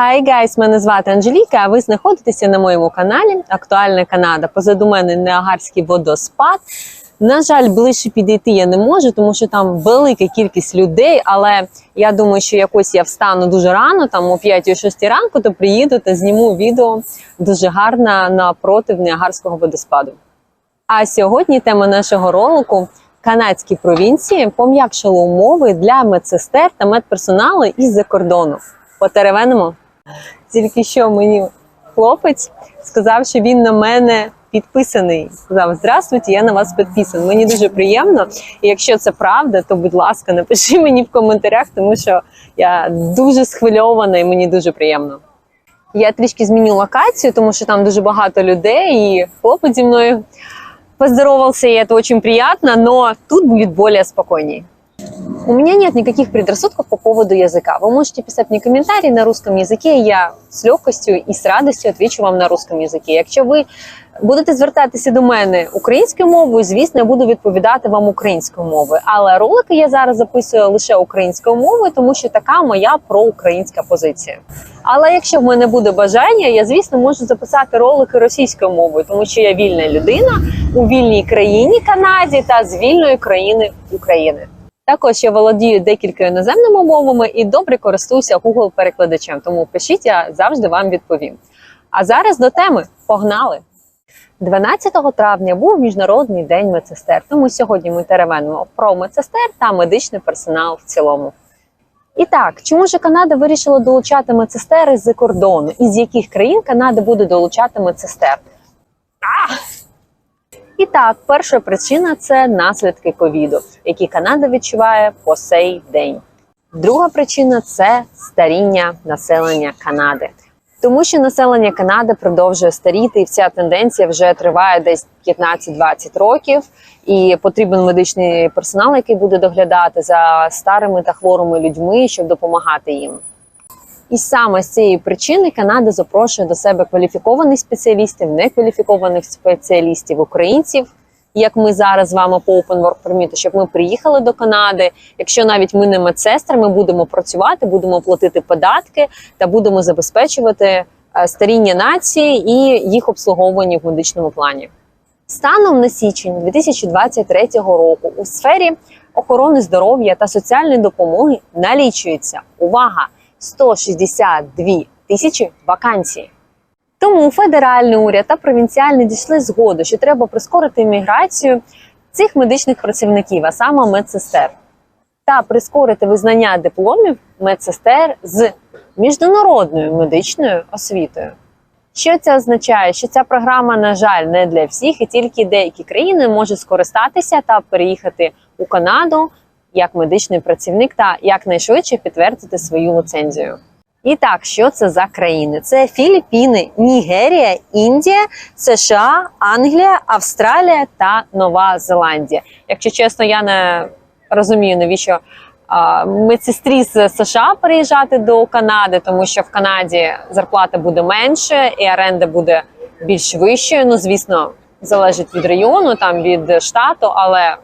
Hi guys, мене звати Анжеліка. А ви знаходитеся на моєму каналі Актуальна Канада. Позаду мене Неагарський водоспад. На жаль, ближче підійти я не можу, тому що там велика кількість людей. Але я думаю, що якось я встану дуже рано, там о 5-6 ранку, то приїду та зніму відео дуже гарне напротив Неагарського водоспаду. А сьогодні тема нашого ролику канадські провінції пом'якшили умови для медсестер та медперсоналу із-за кордону. Потеревенимо. Тільки що мені хлопець сказав, що він на мене підписаний. Сказав: Здравствуйте, я на вас підписаний. Мені дуже приємно. І якщо це правда, то будь ласка, напиши мені в коментарях, тому що я дуже схвильована і мені дуже приємно. Я трішки зміню локацію, тому що там дуже багато людей, і хлопець зі мною поздоровался, и это очень приятно, но тут будет более спокойней. У меня нет никаких предрассудков по поводу языка. Вы можете писать мне комментарии на русском языке, я з легкостю і з радістю відвічу вам на русском язикі. Якщо ви будете звертатися до мене українською мовою, звісно, я буду відповідати вам українською мовою. Але ролики я зараз записую лише українською мовою, тому що така моя проукраїнська позиція. Але якщо в мене буде бажання, я звісно можу записати ролики російською мовою, тому що я вільна людина у вільній країні Канаді та з вільної країни України. Також я володію декількома іноземними мовами і добре користуюся Google перекладачем. Тому пишіть, я завжди вам відповім. А зараз до теми погнали! 12 травня був міжнародний день медсестер. Тому сьогодні ми теревенимо про медсестер та медичний персонал в цілому. І так, чому ж Канада вирішила долучати медсестер з кордону? Із яких країн Канада буде долучати медсестер? А! І так, перша причина це наслідки ковіду, які Канада відчуває по сей день. Друга причина це старіння населення Канади. Тому що населення Канади продовжує старіти, і ця тенденція вже триває десь 15-20 років. І потрібен медичний персонал, який буде доглядати за старими та хворими людьми, щоб допомагати їм. І саме з цієї причини Канада запрошує до себе кваліфікованих спеціалістів, некваліфікованих спеціалістів, українців, як ми зараз з вами по Open Work Permit, щоб ми приїхали до Канади. Якщо навіть ми не медсестри, ми будемо працювати, будемо платити податки та будемо забезпечувати е, старіння нації і їх обслуговування в медичному плані. Станом на січень 2023 року у сфері охорони здоров'я та соціальної допомоги налічується увага 162 тисячі вакансій. Тому федеральний уряд та провінціальний дійшли згоду, що треба прискорити імміграцію цих медичних працівників, а саме медсестер, та прискорити визнання дипломів медсестер з міжнародною медичною освітою. Що це означає? Що ця програма, на жаль, не для всіх, і тільки деякі країни можуть скористатися та переїхати у Канаду як медичний працівник та якнайшвидше підтвердити свою ліцензію. І так, що це за країни? Це Філіппіни, Нігерія, Індія, США, Англія, Австралія та Нова Зеландія. Якщо чесно, я не розумію, навіщо медсестрі з США переїжджати до Канади, тому що в Канаді зарплата буде менше і оренда буде більш вищою. Ну, звісно, залежить від району, там від штату, але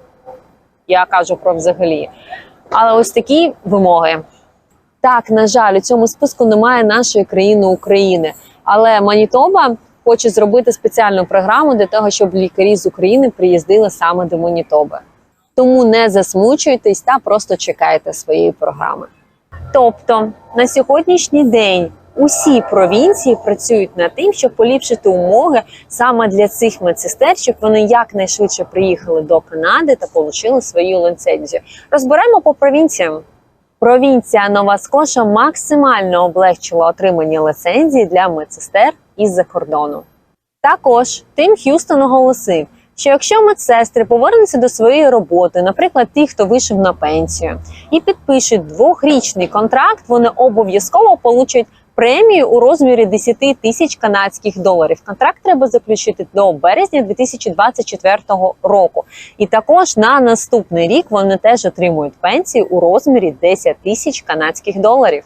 я кажу про взагалі. Але ось такі вимоги. Так, на жаль, у цьому списку немає нашої країни України, але Манітоба хоче зробити спеціальну програму для того, щоб лікарі з України приїздили саме до Манітоби. Тому не засмучуйтесь та просто чекайте своєї програми. Тобто на сьогоднішній день усі провінції працюють над тим, щоб поліпшити умови саме для цих медсестер, щоб вони якнайшвидше приїхали до Канади та отримали свою ліцензію. Розберемо по провінціям. Провінція Нова Скоша максимально облегчила отримання ліцензії для медсестер із-за кордону. Також Тим Х'юстон оголосив, що якщо медсестри повернуться до своєї роботи, наприклад, ті, хто вийшов на пенсію, і підпишуть двохрічний контракт, вони обов'язково получать премію у розмірі 10 тисяч канадських доларів. Контракт треба заключити до березня 2024 року. І також на наступний рік вони теж отримують пенсію у розмірі 10 тисяч канадських доларів.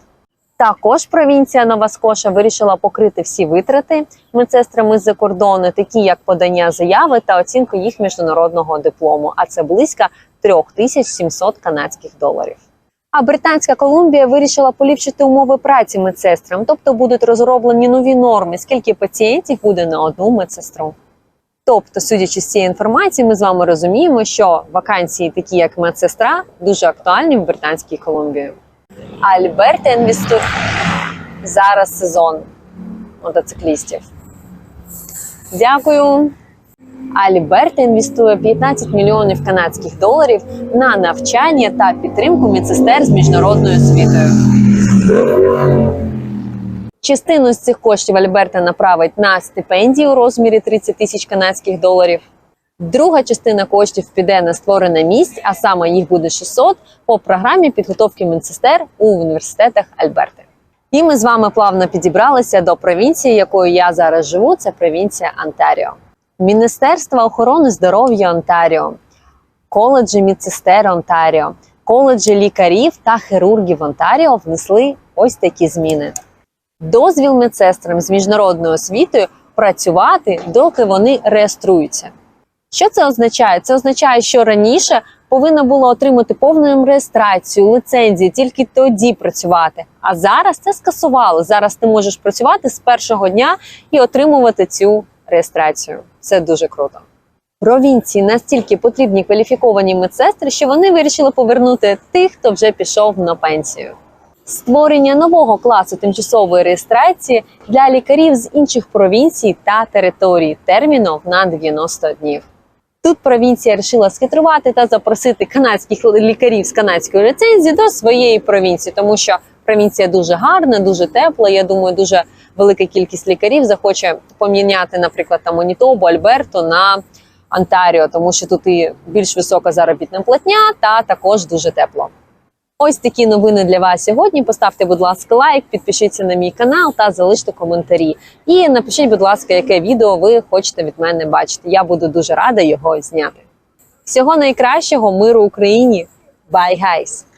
Також провінція Нова Скоша вирішила покрити всі витрати медсестрами з-за кордону, такі як подання заяви та оцінка їх міжнародного диплому. А це близько 3700 канадських доларів. А Британська Колумбія вирішила поліпшити умови праці медсестрам, тобто будуть розроблені нові норми, скільки пацієнтів буде на одну медсестру. Тобто, судячи з цієї інформації, ми з вами розуміємо, що вакансії, такі як медсестра, дуже актуальні в Британській Колумбії. Альберта інвестує зараз сезон мотоциклістів. Дякую. Альберта інвестує 15 мільйонів канадських доларів на навчання та підтримку медсестер з міжнародною освітою. Частину з цих коштів Альберта направить на стипендії у розмірі 30 тисяч канадських доларів. Друга частина коштів піде на створення місць, а саме їх буде 600 по програмі підготовки медсестер у університетах Альберти. І ми з вами плавно підібралися до провінції, якою я зараз живу. Це провінція Онтаріо. Міністерство охорони здоров'я Онтаріо, коледжі медсестер Онтаріо, коледжі лікарів та хірургів Онтаріо внесли ось такі зміни. Дозвіл медсестрам з міжнародною освітою працювати, доки вони реєструються. Що це означає? Це означає, що раніше повинна була отримати повну реєстрацію, лицензію, тільки тоді працювати. А зараз це скасували. Зараз ти можеш працювати з першого дня і отримувати цю реєстрацію. Це дуже круто. Провінції настільки потрібні кваліфіковані медсестри, що вони вирішили повернути тих, хто вже пішов на пенсію. Створення нового класу тимчасової реєстрації для лікарів з інших провінцій та територій терміном на 90 днів. Тут провінція вирішила схитрувати та запросити канадських лікарів з канадської ліцензії до своєї провінції, тому що провінція дуже гарна, дуже тепла. Я думаю, дуже велика кількість лікарів захоче поміняти, наприклад, там Манітобу, Альберто на Онтаріо, тому що тут і більш висока заробітна платня, та також дуже тепло. Ось такі новини для вас сьогодні. Поставте, будь ласка, лайк, підпишіться на мій канал та залиште коментарі. І напишіть, будь ласка, яке відео ви хочете від мене бачити. Я буду дуже рада його зняти. Всього найкращого, миру Україні! Bye, guys!